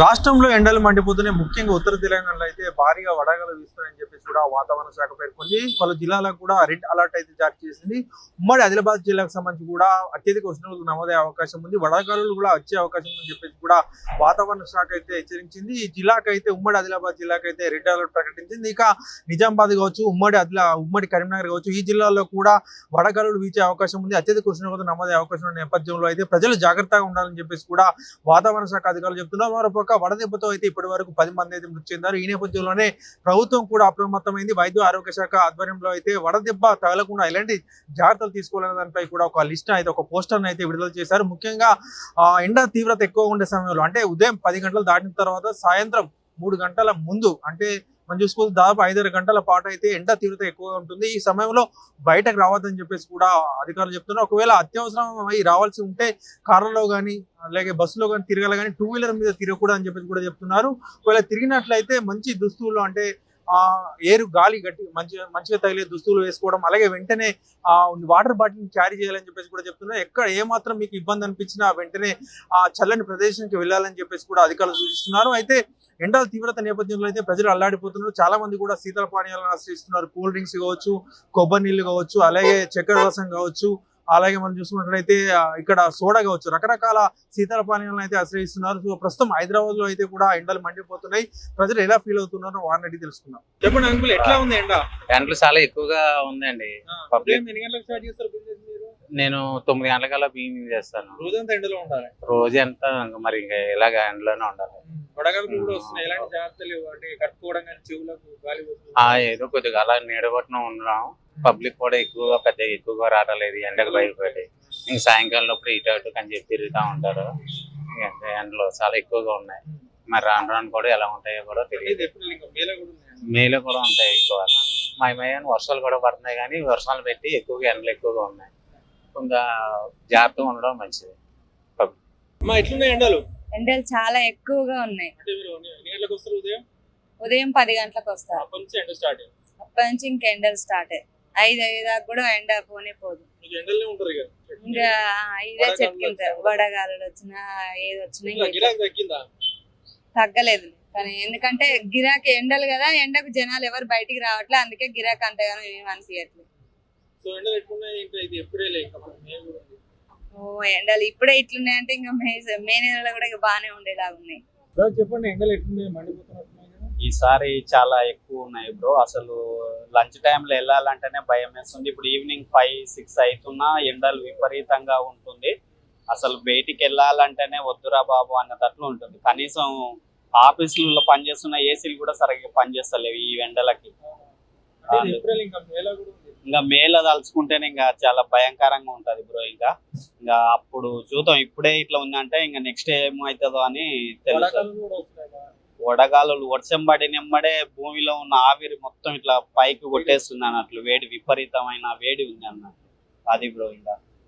రాష్ట్రంలో ఎండలు మండిపోతున్నాయి ముఖ్యంగా ఉత్తర తెలంగాణలో అయితే భారీగా వడగలు వీస్తున్నాయని చెప్పేసి కూడా వాతావరణ శాఖ పేర్కొంది. పలు జిల్లాలకు కూడా రెడ్ అలర్ట్ అయితే జారీ చేసింది. ఉమ్మడి ఆదిలాబాద్ జిల్లాకు సంబంధించి కూడా అత్యధిక ఉష్ణోగ్రతలు నమోదయ్యే అవకాశం ఉంది. వడగాలులు కూడా వచ్చే అవకాశం ఉందని చెప్పేసి కూడా వాతావరణ శాఖ అయితే హెచ్చరించింది. ఈ జిల్లాకైతే ఉమ్మడి ఆదిలాబాద్ జిల్లాకు అయితే రెడ్ అలర్ట్ ప్రకటించింది. ఇక నిజామాబాద్ కావచ్చు ఉమ్మడి ఆదిలా ఉమ్మడి కరీంనగర్ కావచ్చు ఈ జిల్లాలో కూడా వడగాలులు వీచే అవకాశం ఉంది. అత్యధిక ఉష్ణోగ్రత నమోదయ్యే అవకాశం ఉన్న నేపథ్యంలో అయితే ప్రజలు జాగ్రత్తగా ఉండాలని చెప్పేసి కూడా వాతావరణ శాఖ అధికారులు చెప్తున్నారు. మరోపక్క వడదెబ్బతో అయితే ఇప్పటి వరకు పది మంది అయితే మృతి చెందారు. ఈ నేపథ్యంలోనే ప్రభుత్వం కూడా అప్రమత్తమైంది. వైద్య ఆరోగ్య శాఖ ఆధ్వర్యంలో అయితే వడదెబ్బ తగలకుండా ఎలాంటి జాగ్రత్తలు తీసుకోవాలనే దానిపై కూడా ఒక లిస్ట్ అయితే ఒక పోస్టర్ అయితే విడుదల చేశారు. ముఖ్యంగా ఆ, ఎండ తీవ్రత ఎక్కువ ఉండే సమయంలో అంటే ఉదయం పది గంటలు దాటిన తర్వాత సాయంత్రం మూడు గంటల ముందు అంటే మనం చూసుకోవచ్చు దాదాపు ఐదారు గంటల పాటు అయితే ఎండ తీవ్రత ఎక్కువగా ఉంటుంది. ఈ సమయంలో బయటకు రావద్దని చెప్పేసి కూడా అధికారులు చెప్తున్నారు. ఒకవేళ అత్యవసరం అయి రావాల్సి ఉంటే కార్లలో కానీ అలాగే బస్సులో కానీ తిరగాలి కానీ టూ వీలర్ మీద తిరగకూడదని చెప్పేసి కూడా చెప్తున్నారు. ఒకవేళ తిరిగినట్లయితే మంచి దుస్తువులు అంటే ఆ ఏరు గాలి గట్టి మంచి మంచిగా తగిలే దుస్తులు వేసుకోవడం అలాగే వెంటనే ఆ వాటర్ బాటిల్ క్యారీ చేయాలని చెప్పేసి కూడా చెప్తున్నారు. ఎక్కడ ఏ మాత్రం మీకు ఇబ్బంది అనిపించినా వెంటనే ఆ చల్లని ప్రదేశానికి వెళ్ళాలని చెప్పేసి కూడా అధికారులు సూచిస్తున్నారు. అయితే ఎండల తీవ్రత నేపథ్యంలో అయితే ప్రజలు అల్లాడిపోతున్నారు. చాలా మంది కూడా శీతల పానీయాలను ఆశ్రయిస్తున్నారు. కూల్ డ్రింక్స్ కావచ్చు కొబ్బరి నీళ్ళు కావచ్చు అలాగే చక్కెర రసం కావచ్చు అలాగే మనం చూసుకున్నట్లయితే ఇక్కడ సోడా కావచ్చు. రకరకాల శీతల పానీయాలను అయితే ఆశ్రయిస్తున్నారు. సో ప్రస్తుతం హైదరాబాద్లో అయితే కూడా ఎండలు మండిపోతున్నాయి. ప్రజలు ఎలా ఫీల్ అవుతున్నారో వారిని అడిగి తెలుసుకుందాం. చెప్పండి అంకుల్ ఎట్లా ఉంది ఎండ? ఎండలు చాలా ఎక్కువగా ఉందండి. ఎన్ని గంటలకు స్టార్ట్ చేస్తారు నేను తొమ్మిది గంటలకల్లా బిగినింగ్ చేస్తాను. రోజంతా ఎండలో ఉండాలి. రోజు ఎంత ఇంకా మరి ఇంకా ఇలాగ ఎండలోనే ఉండాలి. వడగలుపులు కూడా వస్తున్నాయి. ఎలాంటి జాగ్రత్తలు అంటే కట్టుకోవడం కానీ చెవులకు గాలి పోతుంది. ఆ ఏదో కొద్దిగా అలా నీడబట్టిన ఉన్నాం. పబ్లిక్ కూడా ఎక్కువగా పెద్ద ఎక్కువగా రావట్లేదు ఎండకు భయపడి. ఇంక సాయంకాలం లోపల ఇటు అటు అని చెప్పి తిరుగుతూ ఉంటారు. ఎండలు చాలా ఎక్కువగా ఉన్నాయి. మరి రాను రాను కూడా ఎలా ఉంటాయో కూడా తెలియదు. మేలో కూడా ఉంటాయి ఎక్కువ మాయమయ్యాని వర్షాలు కూడా పడుతున్నాయి కానీ వర్షాలు పెట్టి ఎక్కువగా ఎండలు ఎక్కువగా ఉన్నాయి. ఇంకా జాగ్రత్తగా ఉండడం మంచిది. అమ్మా ఎట్లున్నాయి ఎండలు? ఎండలు చాలా ఎక్కువగా ఉన్నాయి. ఉదయం? పది గంటలకు వస్తారు అప్పటి నుంచి ఇంక ఎండలు స్టార్ట్ ఐదు ఐదు దాకా కూడా ఎండ పోనే పోదు. ఇక. ఇదే వడగాలులు చెట్టుకింటారు వచ్చినా. ఏది వచ్చినా తగ్గలేదు. కానీ ఎందుకంటే గిరాకీ ఎండలు కదా ఎండకు జనాలు ఎవరు బయటికి రావట్లే అందుకే గిరాకీ అంతగానో ఏమి అనిపించట్లేదు ఓ ఎండలు ఇప్పుడే ఇట్లున్నాయి అంటే ఇంకా మే మే నెలలో కూడా ఇక బాగానే ఉండేలాగా ఉన్నాయి. బ్రో చెప్పండి ఎండలు ఎట్లున్నాయి? మండిపోతున్నట్టున్నాయి కదా. ఈసారి చాలా ఎక్కువ ఉన్నాయి బ్రో. అసలు లంచ్ టైంలో వెళ్ళాలంటేనే భయం వేస్తుంది. ఇప్పుడు ఈవినింగ్ ఫైవ్ సిక్స్ అవుతున్నా ఎండలు విపరీతంగా ఉంటుంది. అసలు బయటికి వెళ్ళాలంటేనే వద్దురా బాబు అన్నట్లు ఉంటుంది. కనీసం ఆఫీసులలో పనిచేస్తున్న ఏసీలు కూడా సరిగ్గా పనిచేస్తలేవు ఈ ఎండలకి. అంటే ఇది ఏప్రిల్ ఇంకా మేలో కూడా ఉంది ఇంకా మేల తలుచుకుంటేనే ఇంకా చాలా భయంకరంగా ఉంటది బ్రో ఇంకా. ఇంకా అప్పుడు చూద్దాం ఇప్పుడే ఇట్లా ఉందంటే ఇంకా నెక్స్ట్ ఏమవుతుందో అని తెలుసు. వడగాలులు. వడగాలులు వర్షం పడి నెమ్మడే భూమిలో ఉన్న ఆవిరి మొత్తం ఇట్లా పైకి కొట్టేస్తుంది అన్నట్లు వేడి విపరీతమైన వేడి ఉంది అన్నట్లు. అది బ్రో ఇంకా.